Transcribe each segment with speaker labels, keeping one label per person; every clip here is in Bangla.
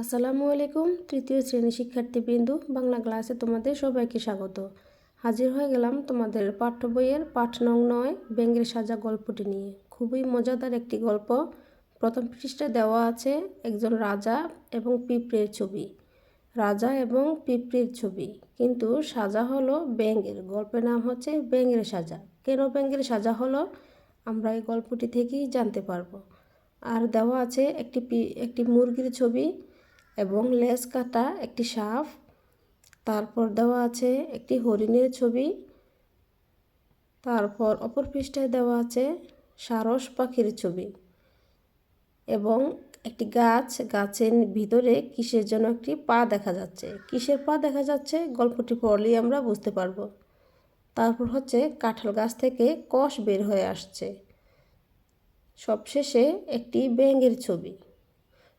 Speaker 1: আসসালামু আলাইকুম, তৃতীয় শ্রেণি শিক্ষার্থীবৃন্দু, বাংলা ক্লাসে তোমাদের সবাইকে স্বাগত। হাজির হয়ে গেলাম তোমাদের পাঠ্য বইয়ের পাঠ নং নয়, ব্যঙ্গের সাজা গল্পটি নিয়ে। খুবই মজাদার একটি গল্প। প্রথম পৃষ্ঠায় দেওয়া আছে একজন রাজা এবং পিঁপড়ের ছবি। রাজা এবং পিঁপড়ের ছবি। কিন্তু সাজা হলো ব্যঙ্গের। গল্পের নাম হচ্ছে ব্যঙ্গের সাজা। কেন ব্যঙ্গের সাজা হলো? আমরা এই গল্পটি থেকেই জানতে পারব। আর দেওয়া আছে একটি একটি মুরগির ছবি। এবং লেজ কাটা একটি সাপ তারপর দেওয়া আছে একটি হরিণের ছবি। তারপর অপর পৃষ্ঠায় দেওয়া আছে সারস পাখির ছবি। এবং একটি গাছ, গাছের ভিতরে কিসের জন্য একটি পা দেখা যাচ্ছে। কিসের পা দেখা যাচ্ছে গল্পটি পড়লেই আমরা বুঝতে পারব। তারপর হচ্ছে কাঁঠাল গাছ থেকে কষ বের হয়ে আসছে। সবশেষে একটি ব্যাঙের ছবি।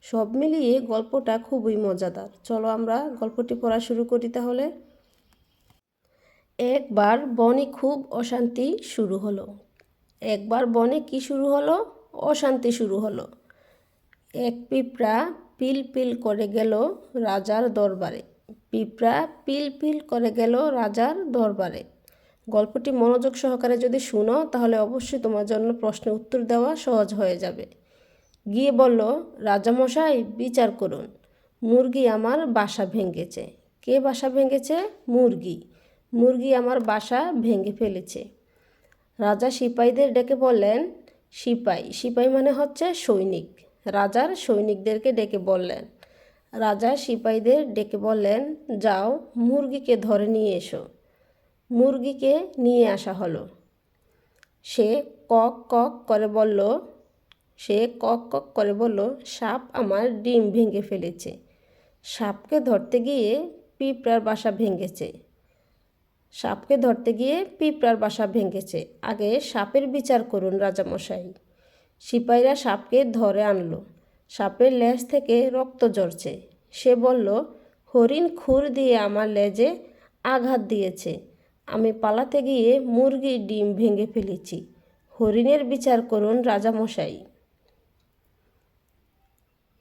Speaker 1: সব মিলিয়ে গল্পটা খুবই মজাদার। চলো আমরা গল্পটি পড়া শুরু করি তাহলে। একবার বনে খুব অশান্তি শুরু হলো। একবার বনে কি শুরু হলো? অশান্তি শুরু হলো। এক পিঁপড়া পিল পিল করে গেল রাজার দরবারে। পিঁপড়া পিল পিল করে গেল রাজার দরবারে। গল্পটি মনোযোগ সহকারে যদি শুনো, তাহলে অবশ্যই তোমার জন্য প্রশ্নের উত্তর দেওয়া সহজ হয়ে যাবে। গিয়ে বলল, রাজামশাই, বিচার করুন। মুরগি আমার বাসা ভেঙেছে। কে বাসা ভেঙেছে? মুরগি। মুরগি আমার বাসা ভেঙে ফেলেছে। রাজা সিপাহীদের ডেকে বললেন, সিপাই সিপাই মানে হচ্ছে সৈনিক। রাজার সৈনিকদেরকে ডেকে বললেন, রাজা সিপাহীদের ডেকে বললেন, যাও, মুরগিকে ধরে নিয়ে এসো। মুরগিকে নিয়ে আসা হলো। সে কক কক করে বলল সে কক কক করে বলল, সাপ আমার ডিম ভেঙে ফেলেছে। সাপকে ধরতে গিয়ে পিঁপড়ার বাসা ভেঙেছে। সাপকে ধরতে গিয়ে পিঁপড়ার বাসা ভেঙেছে। আগে সাপের বিচার করুন রাজামশাই। সিপাহীরা সাপকে ধরে আনলো। সাপের লেজ থেকে রক্ত ঝরছে। সে বলল, হরিণ খুর দিয়ে আমার লেজে আঘাত দিয়েছে। আমি পালাতে গিয়ে মুরগির ডিম ভেঙে ফেলেছি। হরিণের বিচার করুন রাজামশাই।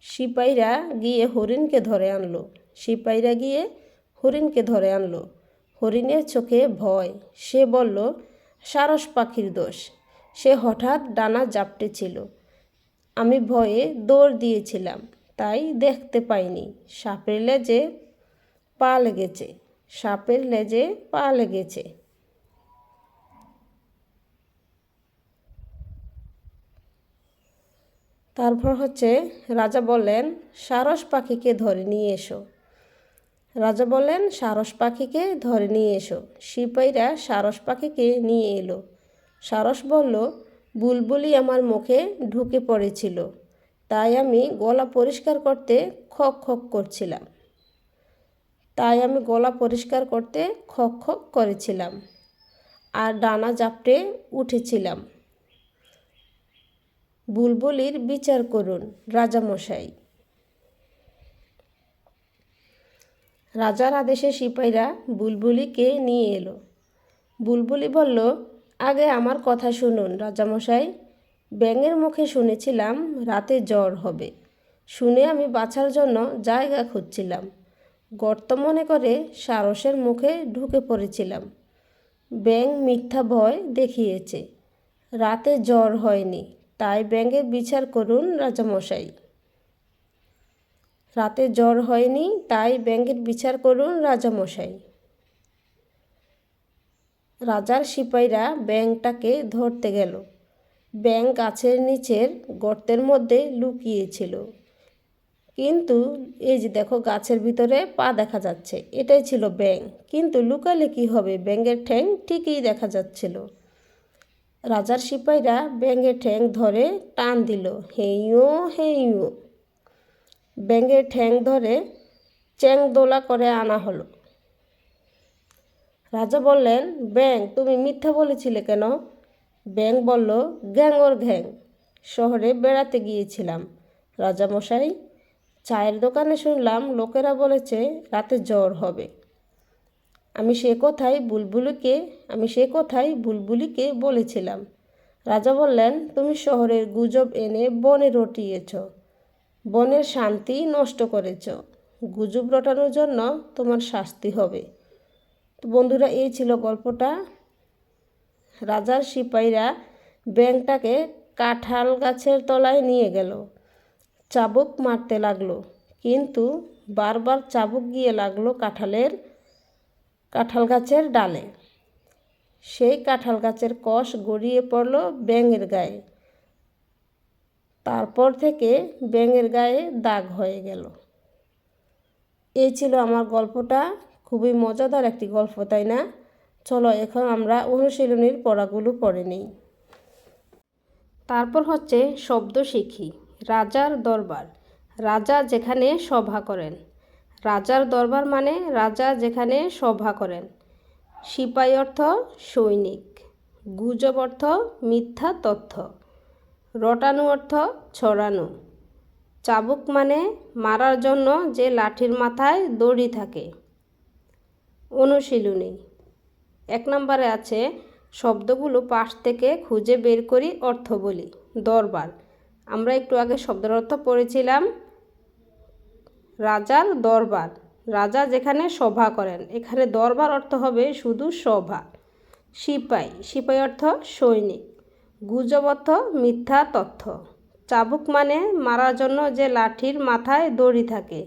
Speaker 1: সিপাহীরা গিয়ে হরিণকে ধরে আনলো। সিপাইরা গিয়ে হরিণকে ধরে আনলো। হরিণের চোখে ভয়। সে বলল, সারস পাখির দোষ। সে হঠাৎ ডানা জাপটেছিল আমি ভয়ে দৌড় দিয়েছিলাম, তাই দেখতে পাইনি। সাপের লেজে পা লেগেছে। সাপের লেজে পা লেগেছে। তারপর হচ্ছে রাজা বললেন, সারস পাখিকে ধরে নিয়ে এসো। রাজা বললেন, সারস পাখিকে ধরে নিয়ে এসো। সিপাহীরা সারস পাখিকে নিয়ে এলো। সারস বলল, বুলবুলি আমার মুখে ঢুকে পড়েছিল, তাই আমি গলা পরিষ্কার করতে খক খক করছিলাম। তাই আমি গলা পরিষ্কার করতে খক খক করেছিলাম, আর ডানা জাপটে উঠেছিলাম। বুলবুলির বিচার করুন, রাজামশাই। রাজার আদেশে সিপাহীরা বুলবুলিকে নিয়ে এলো। বুলবুলি বলল, আগে আমার কথা শুনুন, রাজামশাই। ব্যাঙের মুখে শুনেছিলাম রাতে জ্বর হবে। শুনে আমি বাঁচার জন্য জায়গা খুঁজছিলাম। গর্ত মনে করে সারসের মুখে ঢুকে পড়েছিলাম। ব্যাঙ মিথ্যা ভয় দেখিয়েছে। রাতে জ্বর হয়নি। তাই ব্যাঙের বিচার করুন রাজামশাই। রাতে জ্বর হয়নি, তাই ব্যাঙের বিচার করুন রাজামশাই। রাজার সিপাইরা ব্যাঙটাকে ধরতে গেল। ব্যাঙ গাছের নিচের গর্তের মধ্যে লুকিয়েছিল। কিন্তু এই যে দেখো গাছের ভিতরে পা দেখা যাচ্ছে, এটাই ছিল ব্যাঙ। কিন্তু লুকালে কি হবে? ব্যাঙের ঠ্যাং ঠিকই দেখা যাচ্ছিল। রাজার সিপাহীরা ব্যাঙের ঠ্যাং ধরে টান দিল হেইও হেইও ব্যাঙের ঠ্যাং ধরে চ্যাং দোলা করে আনা হলো। রাজা বললেন ব্যাং তুমি মিথ্যা বলেছিলে কেন? ব্যাং বলল গ্যাংর ঘ্যাং শহরে বেড়াতে গিয়েছিলাম। রাজামশাই চায়ের দোকানে শুনলাম, লোকেরা বলেছে রাতে জ্বর হবে। আমি সে কথাই বুলবুলিকে, আমি সে কথাই বুলবুলিকে বলেছিলাম। রাজা বললেন, তুমি শহরের গুজব এনে বনে রটিয়েছ। বনের শান্তি নষ্ট করেছ। গুজব রটানোর জন্য তোমার শাস্তি হবে। তো বন্ধুরা, এই ছিল গল্পটা। রাজার সিপাহীরা ব্যাংকটাকে কাঁঠাল গাছের তলায় নিয়ে গেল। চাবুক মারতে লাগল, কিন্তু বারবার চাবুক গিয়ে লাগল কাঁঠালের কাঁঠাল গাছের ডালে। সেই কাঁঠাল গাছের কষ গড়িয়ে পড়ল ব্যাঙের গায়ে। তারপর থেকে ব্যাঙের গায়ে দাগ হয়ে গেল। এই ছিল আমার গল্পটা। খুবই মজাদার একটি গল্প, তাই না? চলো এখন আমরা অনুশীলনীর পড়াগুলো পড়ে নিই। তারপর হচ্ছে শব্দ শিখি, রাজার দরবার। রাজা যেখানে সভা করেন রাজার দরবার মানে রাজা যেখানে সভা করেন। সিপাহী অর্থ সৈনিক, গুজব অর্থ মিথ্যা তথ্য, রটানো অর্থ ছড়ানো। চাবুক মানে মারার জন্য যে লাঠির মাথায় দড়ি থাকে। অনুশীলনী, এক নম্বরে আছে শব্দগুলো পাশ থেকে খুঁজে বের করি অর্থ বলি দরবার। আমরা একটু আগে শব্দের অর্থ পড়েছিলাম। রাজার দরবার। রাজা যেখানে সভা করেন, এখানে দরবার অর্থ হবে শুধু সভা। সিপাই সিপাই অর্থ সৈনিক। গুজব অর্থ মিথ্যা তথ্য। চাবুক মানে মারার জন্য যে লাঠির মাথায় দড়ি থাকে।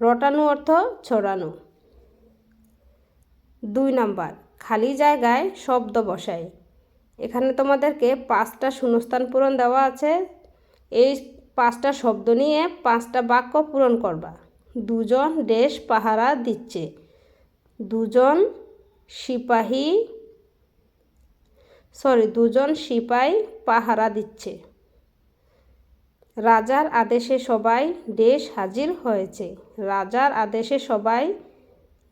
Speaker 1: রটানো অর্থ ছড়ানো। দুই নাম্বার, খালি জায়গায় শব্দ বসাই এখানে তোমাদেরকে পাঁচটা শূন্যস্থান পূরণ দেওয়া আছে। এই পাঁচটা শব্দ নিয়ে পাঁচটা বাক্য পূরণ করবা। দুজন দেশ পাহারা দিচ্ছে। দুজন সিপাহী সরি দুজন সিপাই পাহারা দিচ্ছে। রাজার আদেশে সবাই দেশ হাজির হয়েছে। রাজার আদেশে সবাই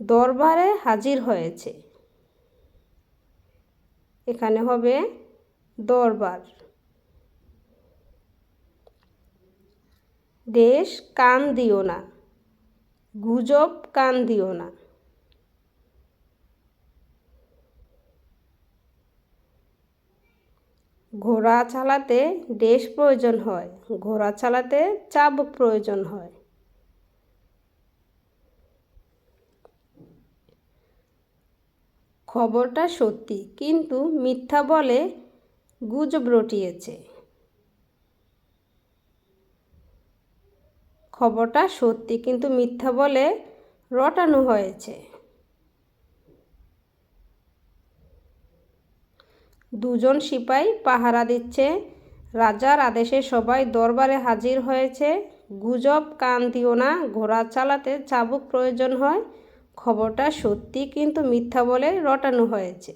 Speaker 1: দরবারে হাজির হয়েছে। এখানে হবে দরবার। দেশ কান দিও না, গুজব কান দিও না। ঘোড়া চালাতে দেশ প্রয়োজন হয়, ঘোড়া চালাতে চাবুক প্রয়োজন হয়। খবরটা সত্যি, কিন্তু মিথ্যা বলে গুজব রটিয়েছে। খবরটা সত্যি কিন্তু মিথ্যা বলে রটানো হয়েছে। দুজন সিপাই পাহারা দিচ্ছে। রাজার আদেশে সবাই দরবারে হাজির হয়েছে। গুজব কান দিও না, ঘোড়া চালাতে চাবুক প্রয়োজন হয়। খবরটা সত্যি কিন্তু মিথ্যা বলে রটানো হয়েছে।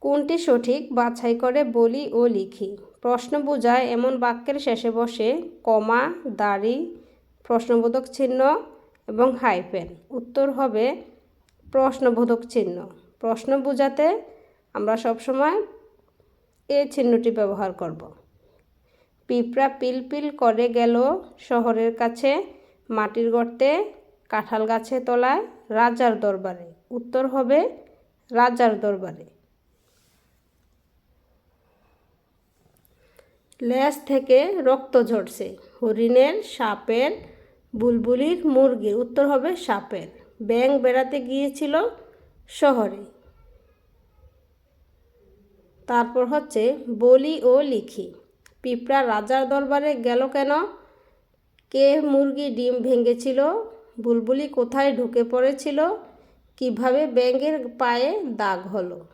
Speaker 1: কোনটি সঠিক বাছাই করে বলি ও লিখি। প্রশ্ন বোঝায় এমন বাক্যের শেষে বসে কমা, দাড়ি, প্রশ্নবোধক চিহ্ন এবং হাইপেন উত্তর হবে প্রশ্নবোধক চিহ্ন। প্রশ্ন বোঝাতে আমরা সবসময় এ চিহ্নটি ব্যবহার করব। পিঁপড়া পিলপিল করে গেল শহরের কাছে, মাটির গর্তে, কাঁঠাল গাছে তলায় রাজার দরবারে। উত্তর হবে রাজার দরবারে। লেজ থেকে রক্ত ঝরছে। হরিণের, সাপের, বুলবুলির মুরগির উত্তর হবে সাপের। ব্যাং বেড়াতে গিয়েছিল শহরে। তারপর হচ্ছে বলি ও লিখি। পিঁপড়া রাজার দরবারে গেল কেন? কে মুরগি ডিম ভেঙেছিল? বুলবুলি কোথায় ঢুকে পড়েছিল? কীভাবে ব্যাঙের পায়ে দাগ হলো?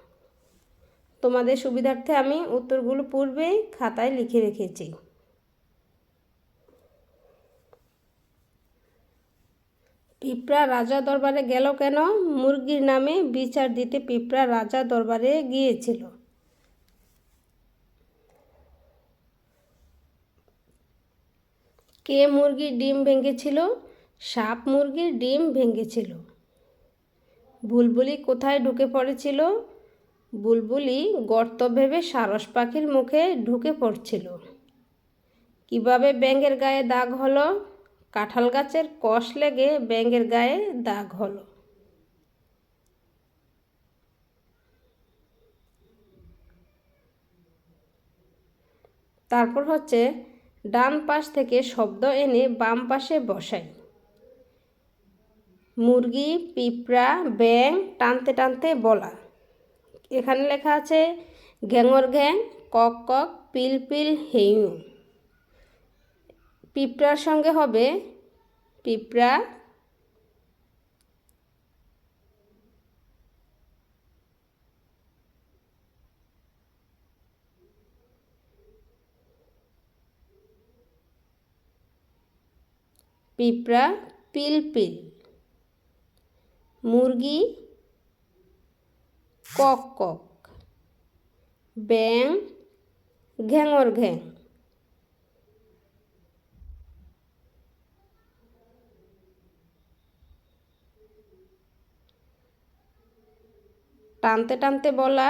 Speaker 1: তোমাদের সুবিধার্থে আমি উত্তরগুলো পূর্বেই খাতায় লিখে রেখেছি। পিঁপড়া রাজা দরবারে গেল কেন? মুরগির নামে বিচার দিতে পিঁপড়া রাজা দরবারে গিয়েছিল। কে মুরগির ডিম ভেঙেছিল? সাপ মুরগির ডিম ভেঙেছিল। বুলবুলি কোথায় ঢুকে পড়েছিল? বুলবুলি গর্ত ভেবে সারস পাখির মুখে ঢুকে পড়ছিল। কীভাবে ব্যাঙের গায়ে দাগ হলো? কাঁঠাল গাছের কষ লেগে ব্যাঙের গায়ে দাগ হলো। তারপর হচ্ছে ডান পাশ থেকে শব্দ এনে বাম পাশে বসাই। মুরগি, পিঁপড়া ব্যাং টানতে টানতে বলা। এখানে লেখা আছে, ঘ্যাঙর ঘ্যাং, কক কক, পিল পিল, হেইউ। পিঁপড়ার সঙ্গে হবে পিঁপড়া পিঁপড়া, পিল পিল। মুরগি কক কক। ব্যাং, ঘ্যাঙর ঘ্যাং। টানতে টানতে বলা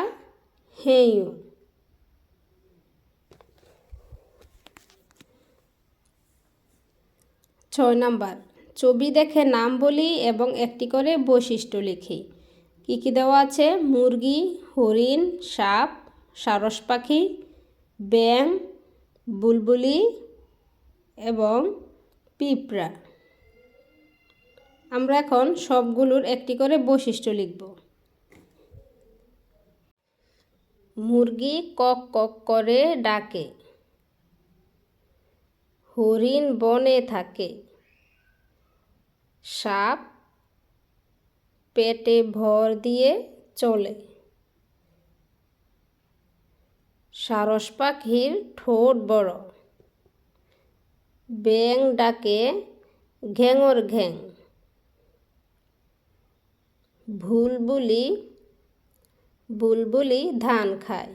Speaker 1: হেইউ ছয় নাম্বার, ছবি দেখে নাম বলি এবং একটি করে বৈশিষ্ট্য লিখি। কী কী দেওয়া আছে? মুরগি, হরিণ, সাপ, সারস পাখি ব্যাং বুলবুলি এবং পিঁপড়া। আমরা এখন সবগুলোর একটি করে বৈশিষ্ট্য লিখব। মুরগি কক কক করে ডাকে। হরিণ বনে থাকে। সাপ পেটে ভর দিয়ে চলে। সারস পাখির ঠোঁট বড়। ব্যাং ডাকে ঘ্যাঙর ঘ্যাং ভুলবুলি, বুলবুলি ধান খায়।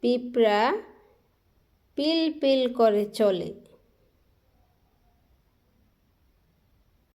Speaker 1: পিঁপড়া পিল পিল করে চলে।